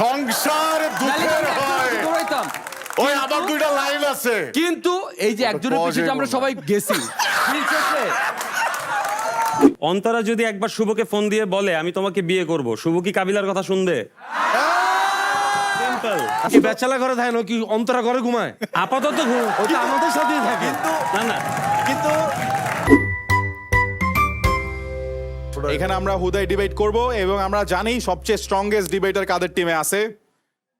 সংসার দুঃখের হয় ওই আমার দুইটা লাইন আছে। কিন্তু এই যে একজনের যাবে আমরা সবাই গেছি ঠিক আছে? অন্তরা যদি একবার শুভকে ফোন দিয়ে বলে আমি তোমাকে বিয়ে করব শুভ কি কাবিলার কথা শুনবে? কি বেচালা করে থাকে নাকি অন্তরা করে ঘুমায়? আপাতত ঘু- ওটা আমাদের সাথেই থাকে। না না। কিন্তু এখানে আমরা হুদাই ডিবেট করব এবং আমরা জানি সবচেয়ে স্ট্রংগেস্ট ডিবেটার কাদের টিমে আছে,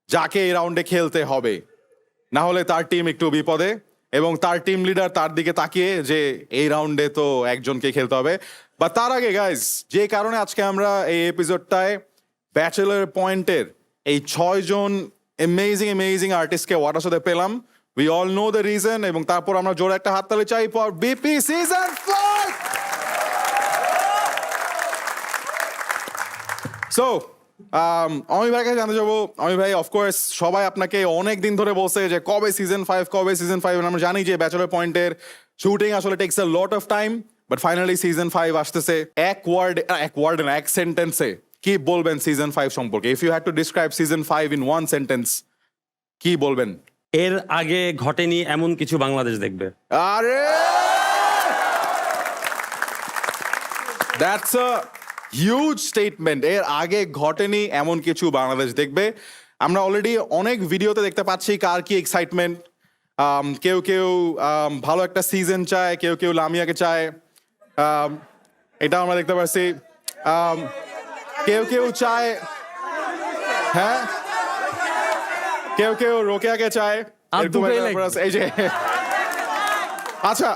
যাকে এই রাউন্ডে খেলতে হবে। না হলে তার টিম একটু বিপদে এবং তার টিম লিডার তার দিকে তাকিয়ে যে এই রাউন্ডে তো একজনকে খেলতে হবে। বা তার আগে গাইজ যে কারণে আজকে আমরা এই এপিসোডটায় ব্যাচেলার পয়েন্টের এই ছয়জন অ্যামেজিং অ্যামেজিং আর্টিস্টকে ওয়াটার সাথে পেলাম। We all know the reason এবং তারপর আমরা জোরে একটা হাততালি চাই for BP season five so Omi ভাইকে জানতে যাব অমি ভাই অফকোর্স সবাই আপনাকে অনেক দিন ধরে বলছে যে কবে সিজন ফাইভ কবে সিজন ফাইভ আমরা জানি যে ব্যাচেলার পয়েন্টের শুটিং আসলে takes a lot of time but finally season five আসতেছে। এক ওয়ার্ড এক ওয়ার্ড না এক সেন্টেন্সে কি বলবেন সিজন ফাইভ সম্পর্কে? If you had to describe season five in one sentence কি বলবেন? এর আগে ঘটেনি এমন কিছু বাংলাদেশ দেখবে। আরে! দ্যাটস আ হিউজ স্টেটমেন্ট এর আগে ঘটেনি এমন কিছু বাংলাদেশ দেখবে। আমরা অলরেডি অনেক ভিডিওতে দেখতে পাচ্ছি কার কি এক্সাইটমেন্ট কেউ কেউ ভালো একটা সিজন চায় কেউ কেউ লামিয়াকে চায়। এটা আমরা দেখতে পাচ্ছি। কেউ কেউ চায় হ্যাঁ? কেউ কেউ রোকেয়াকে চায়। এই যে আচ্ছা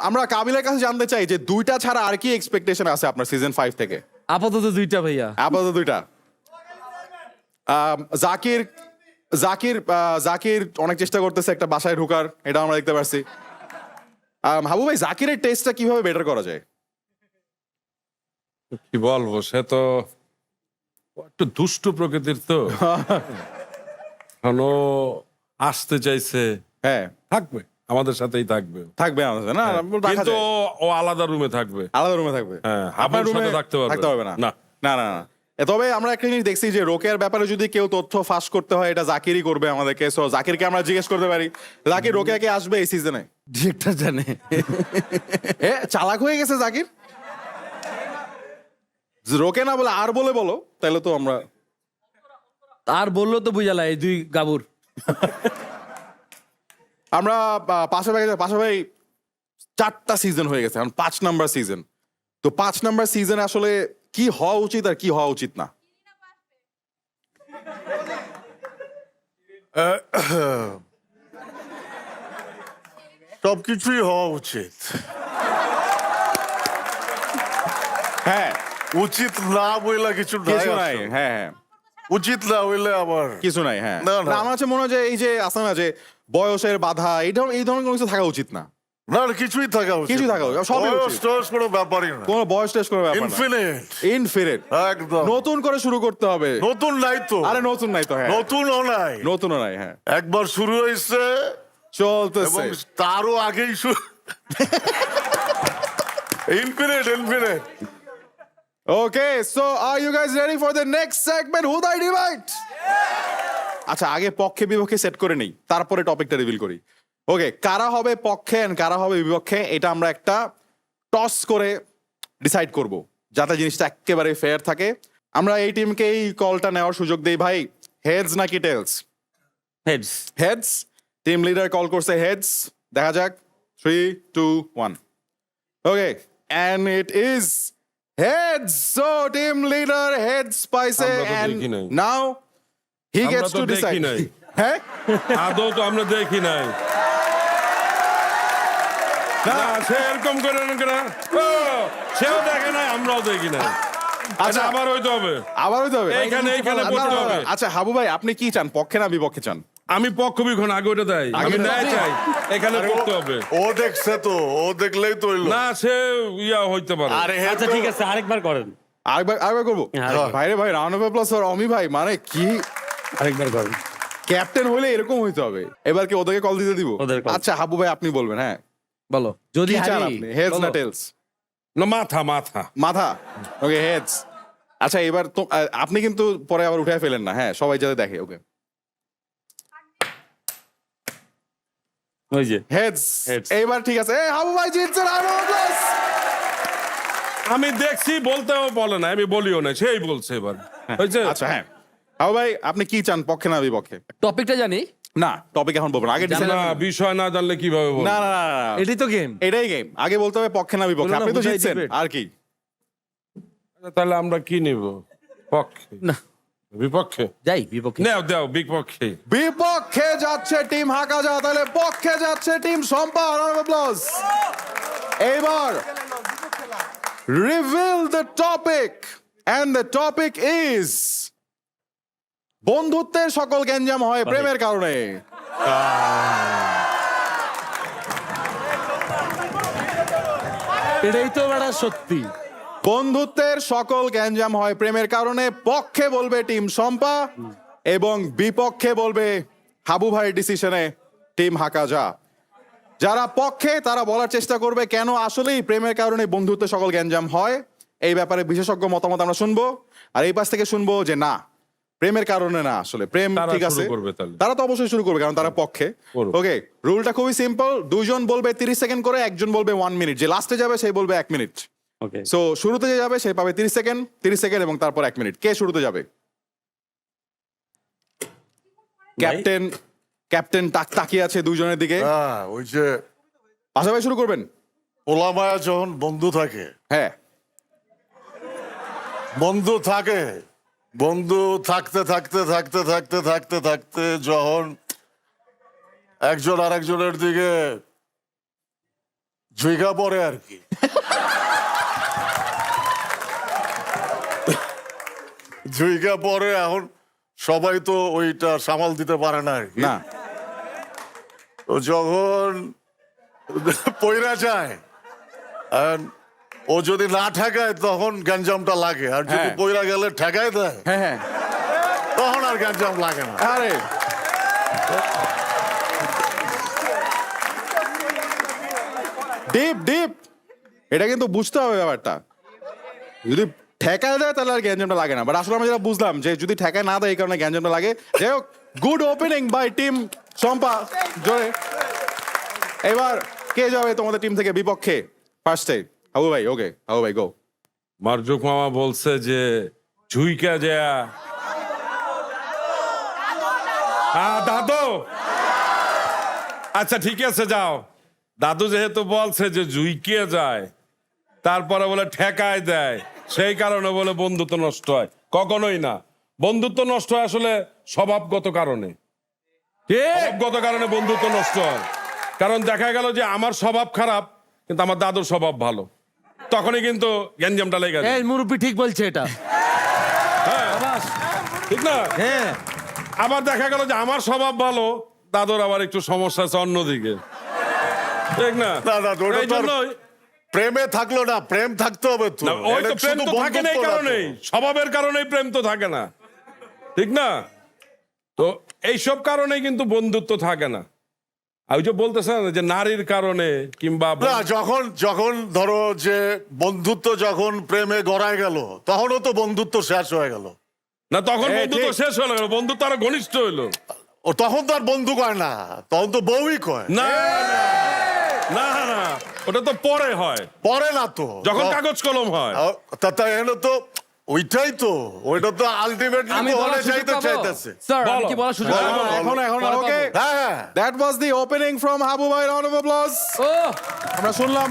আমরা কাবিলের কাছে জানতে চাই যে দুইটা ছাড়া আর কি এক্সপেকটেশন আছে আপনার সিজন ফাইভ থেকে? আপাতত দুইটা ভাইয়া। আপাতত দুইটা। জাকির জাকির জাকির অনেক চেষ্টা করতেছে একটা বাসায় ঢোকার এটা আমরা দেখতে পারছি। হাবু ভাই জাকিরের টেস্টটা কীভাবে বেটার করা যায়? কি বলব সে তো একটু দুষ্টু প্রকৃতির তো। আসতে চাইছে। হ্যাঁ। থাকবে। আমাদের সাথেই থাকবে। থাকবে আমাদের না? হ্যাঁ। কিন্তু ও আলাদা রুমে থাকবে। আলাদা রুমে থাকবে। হ্যাঁ, আপনার রুমে থাকতে পারবে। থাকতে হবে না? না। না না না। তবে আমরা একটা জিনিস দেখছি যে রোকেয়ার ব্যাপারে যদি কেউ তথ্য ফাঁস করতে হয় এটা জাকিরই করবে আমাদেরকে। সো জাকিরকে আমরা জিজ্ঞেস করতে পারি জাকির রোকেয়া কে আসবে এই সিজনে ডিরেক্টর জানে। এ চালাক হয়ে গেছে জাকির? রোকে না বলে আর বলে বলো তাহলে তো আমরা আর বলল তো বুঝালা এই দুই গাবুর। আমরা পাশে ভাই পাশে ভাই চারটা সিজন হয়ে গেছে এখন পাঁচ নাম্বার সিজন তো পাঁচ নাম্বার সিজনে আসলে কি হওয়া উচিত আর কি হওয়া উচিত না? সবকিছুই হওয়া উচিত। হ্যাঁ। উচিত না বইলা কিছু নাই কিছু নাই হ্যাঁ হ্যাঁ। উচিত না হইলে আবার কিছু নাই হ্যাঁ। না, আমার কাছে মনে হয় যে এই যে আছে না যে বয়সের বাধা এই ধরনের এই ধরনের কোনো কিছু থাকা উচিত না। না না, কিছুই থাকা উচিত কিছুই থাকা না। উচিত, সবই বয়স টয়স কোনো ব্যাপারই না। কোনো বয়স টেস্ট করে ব্যাপার ইনফিনিট ইনফিনিট একদম। নতুন করে শুরু করতে হবে। নতুন নাই তো। আরে নতুন নাই তো হ্যাঁ। নতুনও নাই। নতুনও নাই হ্যাঁ। একবার শুরু হয়েছে চলতেছে। এবং তারও আগেই শুরু। Infinite infinite Okay, so are you guys ready for the next segment? Who I divide? আচ্ছা আগে পক্ষে বিপক্ষে সেট করে নেই তারপরে টপিকটা রিভিল করি। ওকে কারা হবে পক্ষে কারা হবে বিপক্ষে এটা আমরা একটা টস করে ডিসাইড করব যাতে জিনিসটা একেবারে ফেয়ার থাকে। আমরা এই টিমকে এই কলটা নেওয়ার সুযোগ দেই ভাই হেডস নাকি tails heads heads team leader call করছে হেডস দেখা যাক three two one okay and it is heads so team leader heads পাইছে। নাও হি আমরা গেটস তো টু দেখি ডিসাইড নাই। হ্যাঁ আদৌ তো আমরা দেখি নাই। না সে এরকম করে না সেও দেখে নাই আমরাও দেখি নাই। আচ্ছা আবার হইতে হবে। আবার হইতে হবে? এইখানে, এইখানে না, হবে। আচ্ছা হাবু ভাই আপনি কি চান পক্ষে না বিপক্ষে চান? আমি পক্ষ বিখন আগে ওটা দেয়। আমি ন্যায়? চাই। এখানে করতে হবে। ও দেখছে তো ও দেখলেই তো না সে ইয়া হইতে পারে। আরে আচ্ছা ঠিক আছে আরেকবার করেন। আরেকবার আরেকবার করব। ভাইরে ভাই রাউন্ড অফ প্লাস অমি ভাই। মানে কি আরেকবার করেন। ক্যাপ্টেন হলে এরকম হইতে হবে। এবার কি ওদেরকে কল দিতে দিব? call। আচ্ছা হাবু ভাই আপনি বলবেন হ্যাঁ। বলো। যদি কি চান হারি আপনি? হেডস না টেলস না মাথা মাথা। মাথা? ওকে হেডস আচ্ছা এবার তো আপনি কিন্তু পরে আবার উঠে ফেলেন না হ্যাঁ সবাই যাতে দেখে ওকে ওই যে। Heads Heads. এইবার ঠিক আছে। এই হাবু ভাই জিতছে round of আমি দেখছি বলতেও বলে না আমি বলিও না সেই বলছে এবার। হয়েছে? আচ্ছা হ্যাঁ। হাবু ভাই আপনি কি চান পক্ষে না বিপক্ষে? টপিকটা জানি। না টপিক এখন বলব না। আগে না বিষয় না জানলে কীভাবে বলব? না না। এটাই তো গেম এটাই গেম আগে বলতে হবে পক্ষে না বিপক্ষে। আপনি তো জিতছেন। আর কি? তাহলে আমরা কি নিব? পক্ষে? না। বিপক্ষে? যাই বিপক্ষে। নেও দেও বিপক্ষে। বিপক্ষে যাচ্ছে টিম হাকাজা তাহলে পক্ষে যাচ্ছে টিম সম্পা of applause। এইবার reveal the topic and the topic is বন্ধুত্বের সকল গ্যাঞ্জাম হয় প্রেমের কারণে। এটাই তো বেড়া সত্যি। বন্ধুত্বের সকল গ্যাঞ্জাম হয় প্রেমের কারণে। পক্ষে বলবে টিম সম্পা এবং বিপক্ষে বলবে হাবু ভাই ডিসিশনে টিম হাকাজা। যারা পক্ষে তারা বলার চেষ্টা করবে কেন আসলেই প্রেমের কারণে বন্ধুত্বের সকল গ্যাঞ্জাম হয়। এই ব্যাপারে বিশেষজ্ঞ মতামত আমরা শুনব। আর এই পাশ থেকে শুনব যে না। প্রেমের কারণে না আসলে। প্রেম ঠিক আছে? তারা তো অবশ্যই শুরু করবে কারণ তারা পক্ষে। ওকে রুলটা খুবই সিম্পল দুজন বলবে তিরিশ সেকেন্ড করে একজন বলবে ওয়ান মিনিট যে লাস্টে যাবে সেই বলবে এক মিনিট সো শুরুতে যে যাবে সে পাবে তিরিশ সেকেন্ড তিরিশ সেকেন্ড এবং তারপর এক মিনিট কে শুরুতে যাবে? ক্যাপ্টেন ক্যাপ্টেন তাক তাকিয়ে আছে দুইজনের দিকে। হ্যাঁ ওই যে পাশাপাশি শুরু করবেন। ওলামায়া যখন বন্ধু থাকে। হ্যাঁ। বন্ধু থাকে। বন্ধু থাকতে থাকতে থাকতে থাকতে থাকতে থাকতে যখন একজন আরেকজনের দিকে ঝুইকা পড়ে আর কি। ঝুইকা পড়ে এখন সবাই তো ওইটা সামাল দিতে পারে না আর কি। না। যখন পইরা যায় and ও যদি না ঠেকায় তখন গ্যাঞ্জামটা লাগে। আর যদি হ্যাঁ। গেলে ঠেকায় দেয় হ্যাঁ হ্যাঁ। তখন আর গ্যাঞ্জাম লাগে না। আরে। Deep deep. এটা কিন্তু বুঝতে হবে ব্যাপারটা। যদি ঠেকায় দেয় তাহলে আর গ্যাঞ্জামটা লাগে না। বাট আসলে আমি যেটা বুঝলাম যে যদি ঠেকায় না দেয় এই কারণে গ্যাঞ্জামটা লাগে। যাই হোক good opening by team Sampa জোরে এবার কে যাবে তোমাদের টিম থেকে বিপক্ষে? ফার্স্টে হাবু ভাই ওকে হাবু ভাই গো মারজুক মামা বলছে যে ঝুইকা যা। হ্যাঁ দাদু। আচ্ছা ঠিক আছে যাও। দাদু যেহেতু বলছে যে ঝুইকে যায় তারপরে বলে ঠেকায় দেয় সেই কারণে বলে বন্ধুত্ব নষ্ট হয়। কখনোই না। বন্ধুত্ব নষ্ট হয় আসলে স্বভাবগত কারণে। স্বভাবগত কারণে বন্ধুত্ব নষ্ট হয়। কারণ দেখা গেল যে আমার স্বভাব খারাপ কিন্তু আমার দাদুর স্বভাব ভালো। তখনই কিন্তু গ্যাঞ্জামটা লেগে এই মুরব্বী ঠিক বলছে এটা। ঠিক না? হ্যাঁ। আবার দেখা গেল যে আমার স্বভাব ভালো দাদুর আবার একটু সমস্যা আছে অন্যদিকে। ঠিক না? দাদা এই জন্যই প্রেমে থাকল না প্রেম থাকতে হবে তো না, ওই তো প্রেম তো থাকে না এই কারণেই। স্বভাবের কারণেই প্রেম তো থাকে না। ঠিক না? তো এইসব কারণেই কিন্তু বন্ধুত্ব থাকে না। ওই যে বলতেছে না যে নারীর কারণে কিংবা না যখন যখন ধরো যে বন্ধুত্ব যখন প্রেমে গড়ায় গেল তখনও তো বন্ধুত্ব শেষ হয়ে গেল। না তখন বন্ধুত্ব শেষ হয়ে গেল বন্ধুত্ব আরও ঘনিষ্ঠ হইল। ও তখন তো আর বন্ধু কয় না তখন তো বউই কয়। না না না না ওটা তো পরে হয়। পরে না তো। যখন কাগজ কলম হয়। তা তাই তো ওইটাই তো ওইটা তো আলটিমেটলি আমি সুযোগ চাইতে চাইতেছে। স্যার আমি কি বলার সুযোগ পাবো? এখন এখন ওকে হ্যাঁ that was the opening from Habu ভাই রাউন্ড অফ অ্যাপ্লজ আমরা শুনলাম।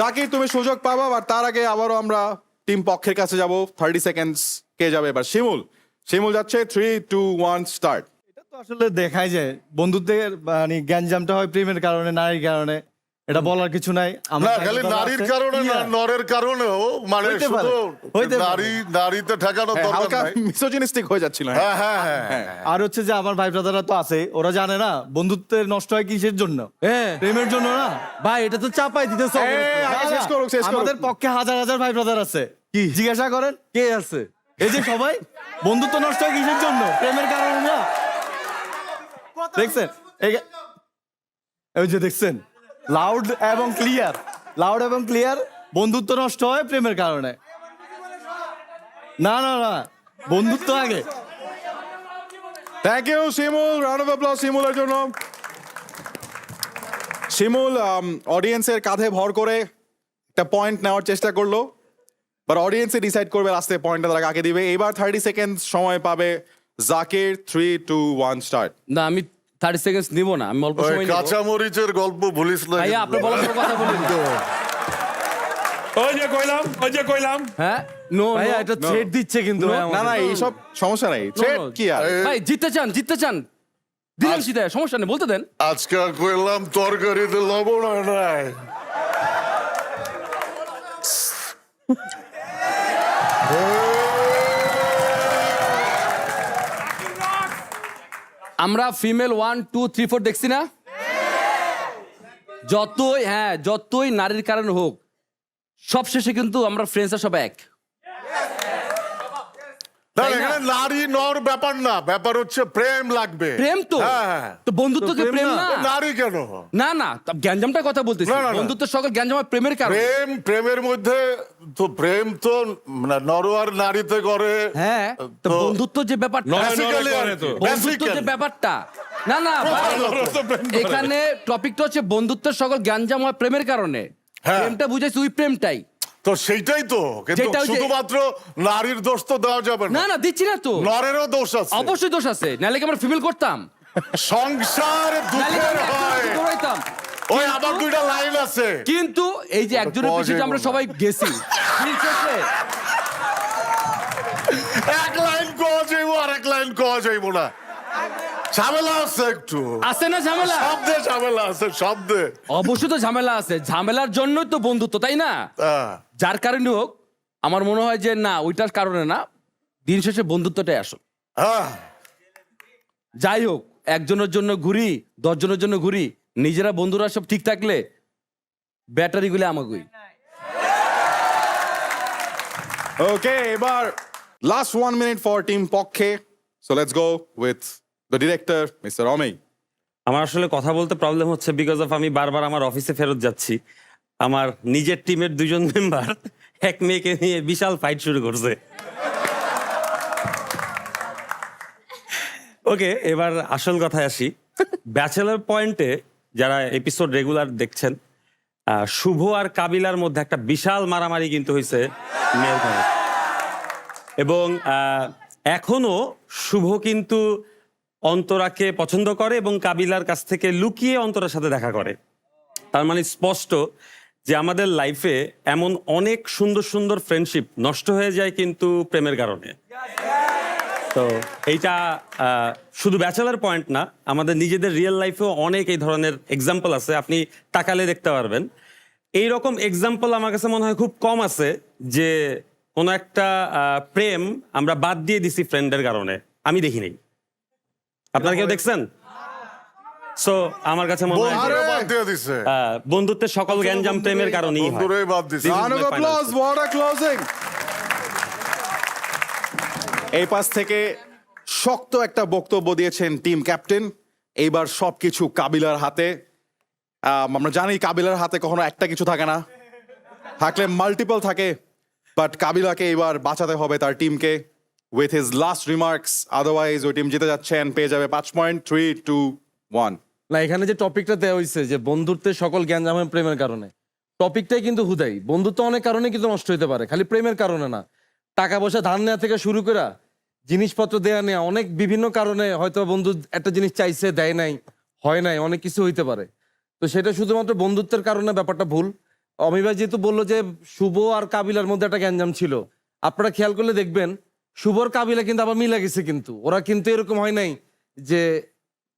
জাকির তুমি সুযোগ পাবা আর তার আগে আবারও আমরা টিম পক্ষের কাছে যাব। থার্টি সেকেন্ডস কে যাবে? এবার শিমুল। শিমুল যাচ্ছে থ্রি টু ওয়ান স্টার্ট এটা তো আসলে দেখাই যায় বন্ধুত্বের মানে জ্ঞানজামটা হয় প্রেমের কারণে নারীর কারণে। এটা বলার কিছু নাই আমরা খালি নারীর কারণে না নরের কারণেও মানে শুধু পারে। নারী নারীতে ঠেকানো দরকার হালকা নাই। মিসোজিনিস্টিক হয়ে যাচ্ছিল হ্যাঁ। হ্যাঁ হ্যাঁ হ্যাঁ আর হচ্ছে যে আমার ভাই ব্রাদাররা তো আছে ওরা জানে না বন্ধুত্বের নষ্ট হয় কিসের জন্য? হ্যাঁ। প্রেমের জন্য না? ভাই এটা তো চাপাই দিতেছ এই, আগে শেষ করুক, শেষ করুক। আমাদের পক্ষে হাজার হাজার ভাই ব্রাদার আছে। কি? জিজ্ঞাসা করেন কে আছে? এই যে সবাই বন্ধুত্ব নষ্ট হয় কিসের জন্য? প্রেমের কারণে না? দেখছেন এই- ওই যে দেখছেন লাউড এবং ক্লিয়ার লাউড এবং ক্লিয়ার বন্ধুত্ব নষ্ট হয় প্রেমের কারণে। না না না বন্ধুত্ব আগে। Thank you Shimul. Round of applause শিমুলের জন্য। শিমুল অডিয়েন্সের কাঁধে ভর করে একটা পয়েন্ট নেওয়ার চেষ্টা করল। বাট অডিয়েন্সে ডিসাইড করবে লাস্টে পয়েন্টটা তারা কাকে দিবে। এবার থার্টি সেকেন্ড সময় পাবে Zakir. Three two one start না আমি থার্টি সেকেন্ডস নিব না আমি অল্প সময় নিব। কাঁচামরিচের গল্প ভুলিস না ভাইয়া আপনার বলার কোনো কথা বলিনি। ওই যে কইলাম ওই যে কইলাম। হ্যাঁ? নো ভাইয়া এটা থ্রেড দিচ্ছে কিন্তু না। না এইসব সমস্যা নেই। থ্রেট কি আর? ভাই জিততে চান জিততে চান। দিলাম সিধা সমস্যা নেই বলতে দেন। আজকে কইলাম তরকারিতে লবণ হয় নাই। আমরা female one two three four দেখছি না? যতই হ্যাঁ যতই নারীর কারণে হোক, সবশেষে কিন্তু আমরা ফ্রেন্ডসরা সব এক। না, এখানে নারী নর ব্যাপার না ব্যাপার হচ্ছে প্রেম লাগবে। প্রেম তো। হ্যাঁ তো বন্ধুত্ব কি প্রেম না? নারী কেন? না না কথা বলতেছি। সকল গ্যাঞ্জাম হয় প্রেমের কারণে। প্রেম প্রেমের মধ্যে তো প্রেম তো মানে নর আর নারীতে করে। হ্যাঁ তো বন্ধুত্ব যে ব্যাপারটা। বন্ধুত্ব যে ব্যাপারটা। না না এখানে টপিকটা হচ্ছে বন্ধুত্বের সকল গ্যাঞ্জাম হয় প্রেমের কারণে। হ্যাঁ। প্রেমটা বুঝাইছি ওই প্রেমটাই। তো সেইটাই তো কিন্তু শুধুমাত্র নারীর দোষ তো দেওয়া যাবে না। না দিচ্ছি না তো। নরেরও দোষ আছে। অবশ্যই দোষ আছে নাহলে কি আমরা ফিমেল করতাম? সংসার দুঃখের হয়। ওই আবার দুইটা লাইন আছে। কিন্তু এই যে একজনের যাইবো আমরা সবাই গেছি এক লাইন কোয়া যাইবো আর এক লাইন কোয়া যাইবো না। ঝামেলা আছে একটু। আছে না ঝামেলা? শব্দে ঝামেলা আছে শব্দে। অবশ্যই তো ঝামেলা আছে। ঝামেলার জন্যই তো বন্ধুত্ব তাই না? হ্যাঁ। যার কারণে হোক আমার মনে হয় যে না ওইটার কারণে না দিন শেষে বন্ধুত্বটাই আসল। হ্যাঁ। যাই হোক একজনের জন্য ঘুরি দশজনের জন্য ঘুরি নিজেরা বন্ধুরা সব ঠিক থাকলে ব্যাটারিগুলো আমাগুই ওকে এবার last one minute for team পক্ষে। So let's go with the director mister Omi আমার আসলে কথা বলতে প্রবলেম হচ্ছে বিকজ অফ আমি বারবার আমার অফিসে ফেরত যাচ্ছি। আমার নিজের টিমের দুজন মেম্বার এক মেয়েকে নিয়ে বিশাল ফাইট শুরু করছে। ওকে এবার আসল কথায় আসি। ব্যাচেলার পয়েন্টে যারা এপিসোড রেগুলার দেখছেন শুভ আর কাবিলার মধ্যে একটা বিশাল মারামারি কিন্তু হয়েছে এবং এখনও শুভ কিন্তু অন্তরাকে পছন্দ করে এবং কাবিলার কাছ থেকে লুকিয়ে অন্তরার সাথে দেখা করে। তার মানে স্পষ্ট যে আমাদের লাইফে এমন অনেক সুন্দর সুন্দর ফ্রেন্ডশিপ নষ্ট হয়ে যায় কিন্তু প্রেমের কারণে। তো এইটা শুধু ব্যাচেলার পয়েন্ট না আমাদের নিজেদের রিয়েল লাইফেও অনেক এই ধরনের এক্সাম্পল আছে আপনি তাকালে দেখতে পারবেন। এই রকম এক্সাম্পল আমার কাছে মনে হয় খুব কম আছে যে কোনো একটা প্রেম আমরা বাদ দিয়ে দিছি ফ্রেন্ডের কারণে। আমি দেখি নাই আপনারা কেউ দেখছেন? সো আমার কাছে মনে হয় যে, বন্ধুত্বের সকল গ্যাঞ্জাম প্রেমের কারণেই হয়। This is final এই পাশ থেকে শক্ত একটা বক্তব্য দিয়েছেন টিম ক্যাপ্টেন। এইবার সবকিছু কাবিলার হাতে। আম, আমরা জানি কাবিলার হাতে কখনো একটা কিছু থাকে না। থাকলে মাল্টিপল থাকে বাট কাবিলাকে এবার বাঁচাতে হবে তার টিমকে। With his last remarks otherwise ওই টিম জিতে যাচ্ছেন পেয়ে যাবে পাঁচ পয়েন্ট থ্রি টু ওয়ান না এখানে যে টপিকটা দেওয়া হয়েছে যে বন্ধুত্বের সকল জ্ঞান জামের প্রেমের কারণে, টপিকটাই কিন্তু হুদাই। বন্ধুত্ব অনেক কারণে কিন্তু নষ্ট হতে পারে, খালি প্রেমের কারণে না। টাকা পয়সা, ধার নেওয়া থেকে শুরু করে জিনিসপত্র দেয়া নেওয়া অনেক বিভিন্ন কারণে হয়তো বন্ধু একটা জিনিস চাইছে, দেয় নাই, হয় নাই, অনেক কিছু হইতে পারে। তো সেটা শুধুমাত্র বন্ধুত্বের কারণে ব্যাপারটা ভুল। অমিবাই যেহেতু বলল যে শুভ আর কাবিলার মধ্যে একটা গ্যাঞ্জাম ছিল, আপনারা খেয়াল করলে দেখবেন, শুভর কাবিলা কিন্তু আবার মিলে গেছে কিন্তু। ওরা কিন্তু এরকম হয় নাই যে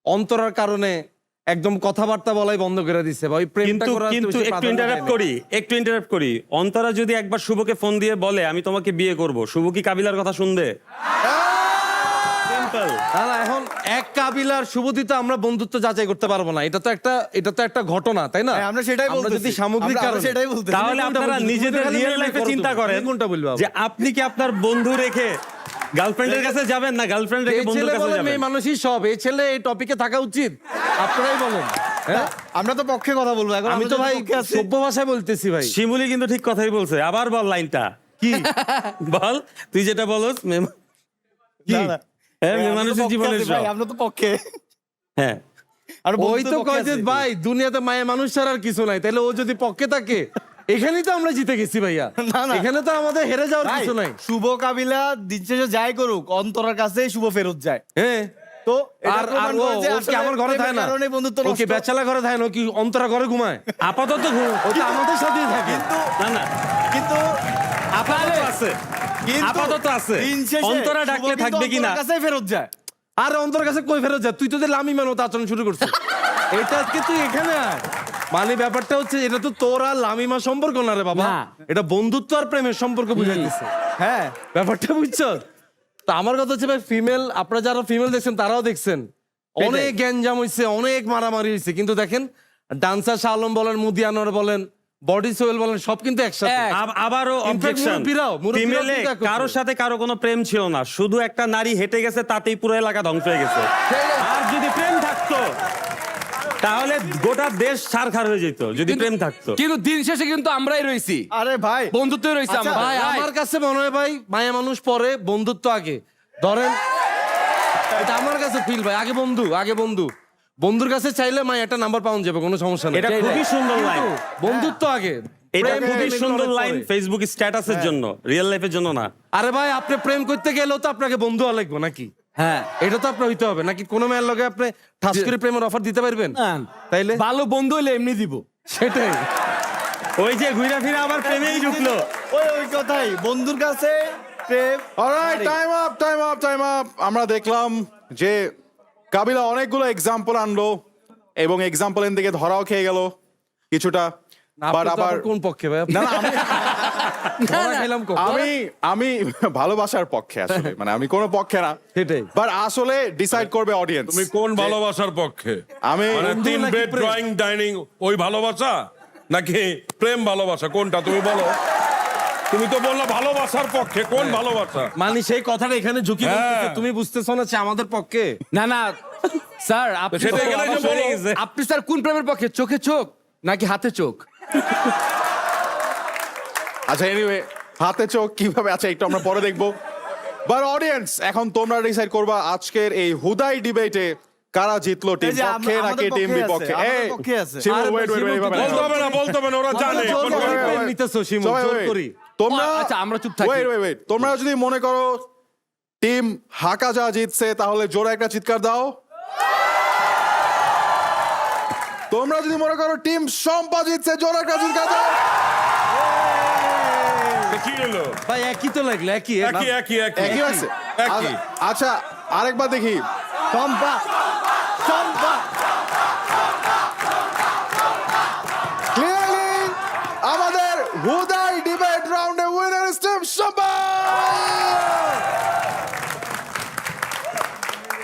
অন্তরার কারণে একদম কথাবার্তা বলাই বন্ধ করে দিছে ভাই প্রেম প্রেমটা কিন্তু কিন্তু একটু ইন্টারাপ্ট করি একটু ইন্টারাপ্ট করি। অন্তরা যদি একবার শুভকে ফোন দিয়ে বলে আমি তোমাকে বিয়ে করব। শুভ কি কাবিলার কথা শুনবে? সিম্পল না না এখন এক কাবিলার শুভদিতে আমরা বন্ধুত্ব যাচাই করতে পারব না। এটা তো একটা এটা তো একটা ঘটনা তাই না? হ্যাঁ, আমরা সেটাই আমরা যদি সামগ্রিক সেটাই বলতেছি। তাহলে আপনারা নিজেদের রিয়েল লাইফে চিন্তা করেন কোনটা বলবে? যে আপনি কি আপনার বন্ধু রেখে গার্লফ্রেন্ডের কাছে যাবেন না গার্লফ্রেন্ড রেখে এই বন্ধুর কাছে যাবেন? মেয়ে মানুষই সব। এই ছেলে এই টপিকে থাকা উচিত। আপনারাই বলেন। হ্যাঁ আমরা তো পক্ষে কথা বলব। এখন আমি তো ভাই সভ্য ভাষায় বলতেছি ভাই। শিমুলি কিন্তু ঠিক কথাই বলছে। আবার বল লাইনটা। কি? বল তুই যেটা বলস মেম কি? হ্যাঁ মানুষের জীবনের সব। আমরা তো পক্ষে। হ্যাঁ। আর ওই তো কয় যে ভাই দুনিয়াতে মায়ের মানুষ ছাড়া আর কিছু নাই। তাহলে ও যদি পক্ষে থাকে এখানেই তো আমরা জিতে গেছি ভাইয়া। না, না। এখানে তো আমাদের হেরে যাওয়ার কিছু নাই। শুভ কাবিলা দিন শেষে যাই করুক অন্তরার কাছে শুভ ফেরত যায়। হ্যাঁ। তো আর আর ও করে যে ও কি আমার ঘরে প্রেমের থাকে না? কারণে বন্ধুত্ব ও কি বেচালা ঘরে থাকে না? কি অন্তরা ঘরে ঘুমায়? আপাতত ঘুম- ও তো আমাদের সাথেই থাকে। না না। কিন্তু আপাতত আছে। আপাতত আছে। অন্তরা ডাকলে থাকবে কিনা? কাছেই ফেরত যায়। আর অন্তর কাছে কই ফেরত যা তুই তো লামি মেনো আচরণ শুরু করছিস। এটা আজকে তুই এখানে আয়। মানে ব্যাপারটা হচ্ছে এটা তো তোর আর লামিমা সম্পর্ক না রে বাবা। এটা বন্ধুত্ব আর প্রেমের সম্পর্ক বুঝাইতেছে হ্যাঁ। ব্যাপারটা বুঝছ? তো আমার কথা হচ্ছে ভাই ফিমেল আপনারা যারা ফিমেল দেখছেন তারাও দেখছেন। অনেক গ্যাঞ্জাম হইছে অনেক মারামারি হইছে। কিন্তু দেখেন ডান্সার শালম বলেন মুদিয়ানোর বলেন বডি সোয়েল বলেন সব কিন্তু একসাথে। আবারও অবজেকশন ফিমেলে কারোর সাথে কারও কোনো প্রেম ছিল না। শুধু একটা নারী হেঁটে গেছে তাতেই পুরো এলাকা ধ্বংস হয়ে গেছে। আর যদি প্রেম থাকতো তাহলে গোটা দেশ ছারখার হয়ে যেত যদি প্রেম থাকতো। কিন্তু দিন শেষে কিন্তু আমরাই রয়েছি আরে ভাই। বন্ধুত্ব রয়েছে আচ্ছা, ভাই আমার কাছে মনে হয় ভাই মায়া মানুষ পরে বন্ধুত্ব আগে। ধরেন এটা আমার কাছে ফিল ভাই আগে বন্ধু আগে বন্ধু। বন্ধুর কাছে চাইলে মাই একটা নাম্বার পাওয়া যাবে কোনো সমস্যা নেই। এটা খুবই সুন্দর লাইন বন্ধুত্ব আগে। এটা খুবই সুন্দর লাইন। ফেসবুক স্ট্যাটাসের জন্য রিয়েল লাইফের জন্য না। আরে ভাই আপনি প্রেম করতে গেলেও তো আপনাকে বন্ধু লাগবে নাকি? হ্যাঁ। এটা তো আপনার হইতে হবে নাকি কোনো মেয়ের লগে আপনি ঠাস করে প্রেমের অফার দিতে পারবেন? তাইলে? ভালো বন্ধু হলে এমনি দিব। সেটাই। ওই যে ঘুরা ফিরে আবার প্রেমেই ঢুকলো। ওই ওই কথাই বন্ধুর কাছে প্রেম alright time up time up time up আমরা দেখলাম যে কাবিলা অনেকগুলো এক্সাম্পল আনলো এবং এক্সাম্পল এর দিকে ধরাও খেয়ে গেল কিছুটা। বাট আবার আবার কোন পক্ষে ভাই? না না আমি? আমি আমি ভালোবাসার পক্ষে আসলে মানে আমি কোনো পক্ষে না। সেটাই। বাট আসলে ডিসাইড করবে অডিয়েন্স তুমি কোন ভালোবাসার পক্ষে? আমি তিন বেড ড্রয়িং ডাইনিং ওই ভালোবাসা? নাকি প্রেম ভালোবাসা? কোনটা তুমি বলো। তুমি তো বলল ভালোবাসার পক্ষে কোন ভালোবাসা মানে সেই কথাটা এখানে ঝুঁকি হ্যাঁ। বলতেছে, তুমি বুঝতেছো না যে আমাদের পক্ষে না না স্যার আপনি সেটা তো এখানে যে বলো। আপনি স্যার কোন প্রেমের পক্ষে চোখে চোখ নাকি হাতে চোখ আচ্ছা এনিওয়ে হাতে চোখ কীভাবে আচ্ছা একটু আমরা পরে দেখব বাট অডিয়েন্স এখন তোমরা ডিসাইড করবা আজকের এই হুদাই ডিবেটে কারা জিতলো টিম এই যে আম- পক্ষে নাকি আমাদের টিম বিপক্ষে আছে, এই আছে। শিমুল, আরে শিমুল, বলতে হবে না বলতে হবে না ওরা জানে জোর করে wait, প্রেম wait. নিতেছো, শিমুল, জোর করি। তোমরা আচ্ছা, আমরা চুপ থাকি। তোমরা যদি মনে করো টিম হাকা যা জিতছে তাহলে জোরে একটা চিৎকার দাও। তোমরা যদি মনে করো টিম সম্পা জিতছে জোরে একটা চিৎকার দাও। কি হলো? ভাই একই তো লাগল একই একই একই একই। একই আছে? আচ্ছা আরেকবার দেখি। চম্পা